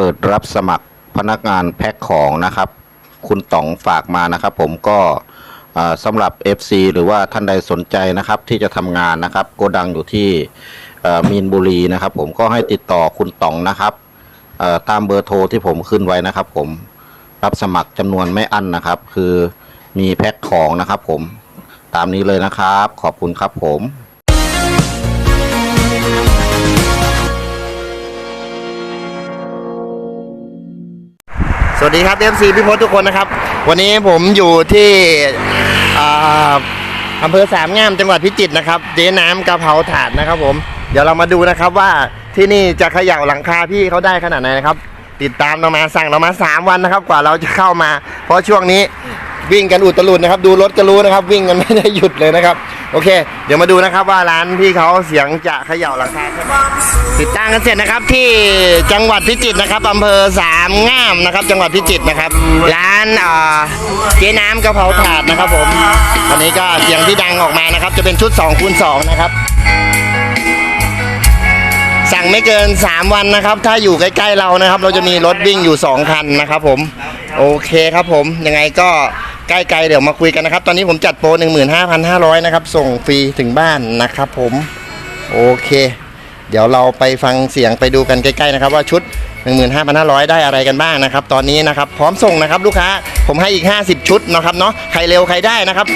เปิดรับสมัครพนักงานแพ็คของนะครับ คุณต๋องฝากมานะครับ ผมก็สำหรับ FC หรือว่าท่านใดสนใจนะครับที่จะทำงานนะครับโกดังอยู่ที่มีนบุรีนะครับ ผมก็ให้ติดต่อคุณต๋องนะครับตามเบอร์โทรที่ผมขึ้นไว้นะครับ ผมรับสมัครจำนวนไม่อั้นนะครับ คือมีแพ็คของนะครับ ผมตามนี้เลยนะครับ ขอบคุณครับผม วัสดีครับ FC พี่พศทุกคนนะครับ วันนี้ผมอยู่ที่อำเภอสามงามจังหวัดพิจิตรนะครับเจ๊น้ำกระเพราถาดนะครับผมเดี๋ยวเรามาดูนะครับว่าที่นี่จะเขย่าหลังคาพี่เขาได้ขนาดไหนนะครับ ติดตามเรามาสั่งเรามา 3 วันนะครับ กว่าเราจะเข้ามา เพราะช่วงนี้วิ่งกันอุตลุดนะครับ ดูรถก็รู้นะครับ วิ่งกันไม่ได้หยุดเลยนะครับ โอเค เดี๋ยวมาดูนะครับว่าร้านพี่เขาเสียงจะเขย่าหลังคาติดตั้งกันเสร็จนะครับที่จังหวัดพิจิตรนะครับอำเภอสามงามนะครับ จังหวัดพิจิตรนะครับ ร้านเจ๊น้ำกระเพราถาดนะครับผมวันนี้ก็เสียงที่ดังออกมานะครับ จะเป็นชุด2คูณ2นะครับสั่งไม่เกิน 3 วันนะครับ ถ้าอยู่ใกล้ๆเรานะครับ เราจะมีรถวิ่งอยู่ 2 คันนะครับผม โอเคครับผม ยังไงก็ ใกล้ๆเดี๋ยวมาคุยกันนะครับ ตอนนี้ผมจัดโปร 15,500 นะครับ ส่งฟรีถึงบ้านนะครับผม โอเค เดี๋ยวเราไปฟังเสียงไปดูกันใกล้ๆนะครับ ว่าชุด 15,500 ได้อะไรกันบ้างนะครับ ตอนนี้นะครับพร้อมส่งนะครับลูกค้าผมให้อีก 50 ชุดนะครับเนาะใครเร็วใครได้นะครับ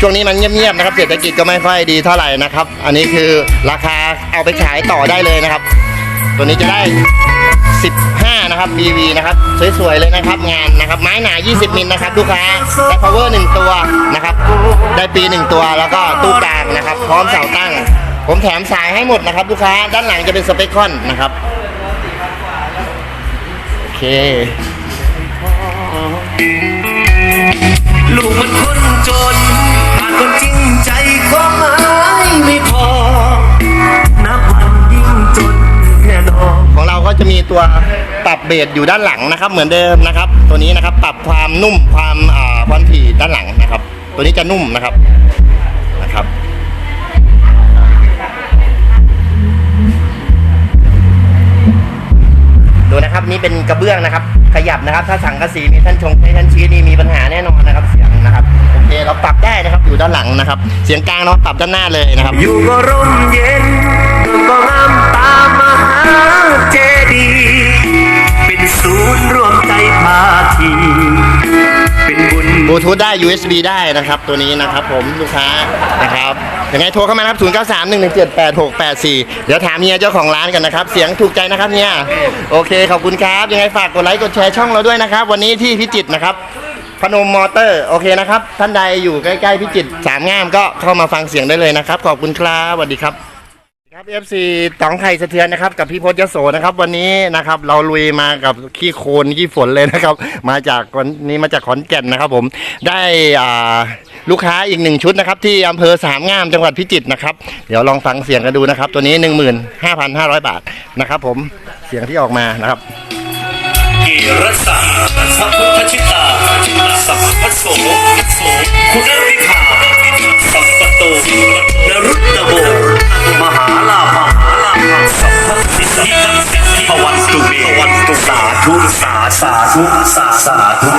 ช่วงนี้มันเงียบๆนะครับเศรษฐกิจก็ไม่ค่อยดีเท่าไหร่นะครับ อันนี้คือราคาเอาไปขายต่อได้เลยนะครับ ตัวนี้จะได้ 15 นะครับ BV นะครับ สวยๆ เลยนะครับงานนะครับ ไม้หนา 20 มิลนะครับลูกค้าได้ power 1 ตัวนะครับ ได้ปี 1 ตัวแล้วก็ตู้กลางนะครับ พร้อมเสาตั้ง ผมแถมสายให้หมดนะครับ ลูกค้าด้านหลังจะเป็นสเปคคอนนะครับโอเคลูกมันคนจน ปรับเบสอยู่ด้านหลังนะครับ เหมือนเดิมนะครับ ตัวนี้นะครับปรับความนุ่มความอ่าความถี่ด้านหลังนะครับ ตัวนี้จะนุ่มนะครับนะครับดูนะครับนี่เป็นกระเบื้องนะครับ ขยับนะครับ ถ้าสังกะสีมีท่านชงให้ท่านชี้นี่มีปัญหาแน่นอนนะครับ เสียงนะครับโอเคเราปรับได้นะครับอยู่ด้านหลังนะครับ เสียงกลางเราปรับด้านหน้าเลยนะครับ อยู่ก็ร่มเย็น ญบลูทูธได้ USB ได้นะครับ ตัวนี้นะครับผมลูกค้านะครับยังไงโทรเข้ามานะครับ 0 9 3 1 1 7 8 6 8 4 เดี๋ยวถามเฮียเจ้าของร้านกันนะครับ เสียงถูกใจนะครับเฮียโอเคขอบคุณครับยังไงฝากกดไลค์กดแชร์ช่องเราด้วยนะครับ วันนี้ที่พิจิตรนะครับพนมมอเตอร์โอเคนะครับ ท่านใดอยู่ใกล้ๆพิจิตรสามงามก็เข้ามาฟังเสียงได้เลยนะครับ ขอบคุณครับสวัสดีครับ ครับ FC ตองไทยสะเทือนนะครับกับพี่พจน์ยโสนะครับ วันนี้นะครับเราลุยมากับขี้โคลนขี้ฝนเลยนะครับ มาจากวันนี้มาจากขอนแก่นนะครับ ผมได้อ่าลูกค้าอีกหนึ่งชุดนะครับ ที่อำเภอสามงามจังหวัดพิจิตรนะครับ เดี๋ยวลองฟังเสียงกันดูนะครับ ตัวนี้ 15,500 บาทนะครับ ผมเสียงที่ออกมานะครับกิรสาสัพพุทธชิตาสัพพโสโสคุณวิภาสัพพโต ธุสาสาธุสาสาธุ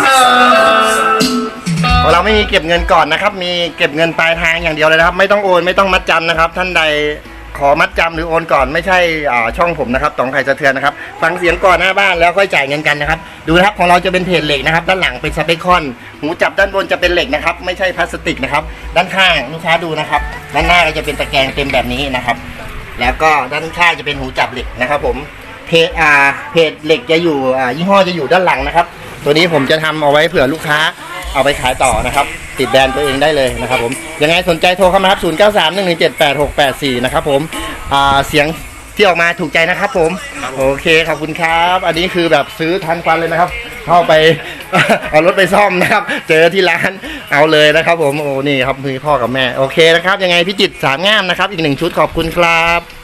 เราไม่มีเก็บเงินก่อนนะครับ มีเก็บเงินปลายทางอย่างเดียวเลยนะครับ ไม่ต้องโอนไม่ต้องมัดจำนะครับ ท่านใดขอมัดจำหรือโอนก่อนไม่ใช่อ่าช่องผมนะครับตองไข่สะเทือนนะครับ ฟังเสียงก่อนหน้าบ้านแล้วค่อยจ่ายเงินกันนะครับ ดูนะครับของเราจะเป็นเพจเหล็กนะครับ ด้านหลังเป็นสเปคคอนหูจับด้านบนจะเป็นเหล็กนะครับ ไม่ใช่พลาสติกนะครับ ด้านข้างลูกค้าดูนะครับ ด้านหน้าก็จะเป็นตะแกรงเต็มแบบนี้นะครับ แล้วก็ด้านข้างจะเป็นหูจับเหล็กนะครับ ผม เพจอ่าเพจเหล็กจะอยู่อ่ายี่ห้อจะอยู่ด้านหลังนะครับ ตัวนี้ผมจะทำเอาไว้เผื่อลูกค้าเอาไปขายต่อนะครับ ติดแบรนด์ตัวเองได้เลยนะครับผมยังไงสนใจโทรเข้ามาครับ 0 9 3 1 1 7 8 6 8 4 นะครับผมอ่าเสียงที่ออกมาถูกใจนะครับ ผมโอเคขอบคุณครับ อันนี้คือแบบซื้อทันควันเลยนะครับ เข้าไป เอารถไปซ่อมนะครับ เจอที่ร้านเอาเลยนะครับ ผมโอ้นี่ครับมีพ่อกับแม่โอเคนะครับ ยังไงพิจิตรสามงามนะครับ อีกหนึ่งชุดขอบคุณครับ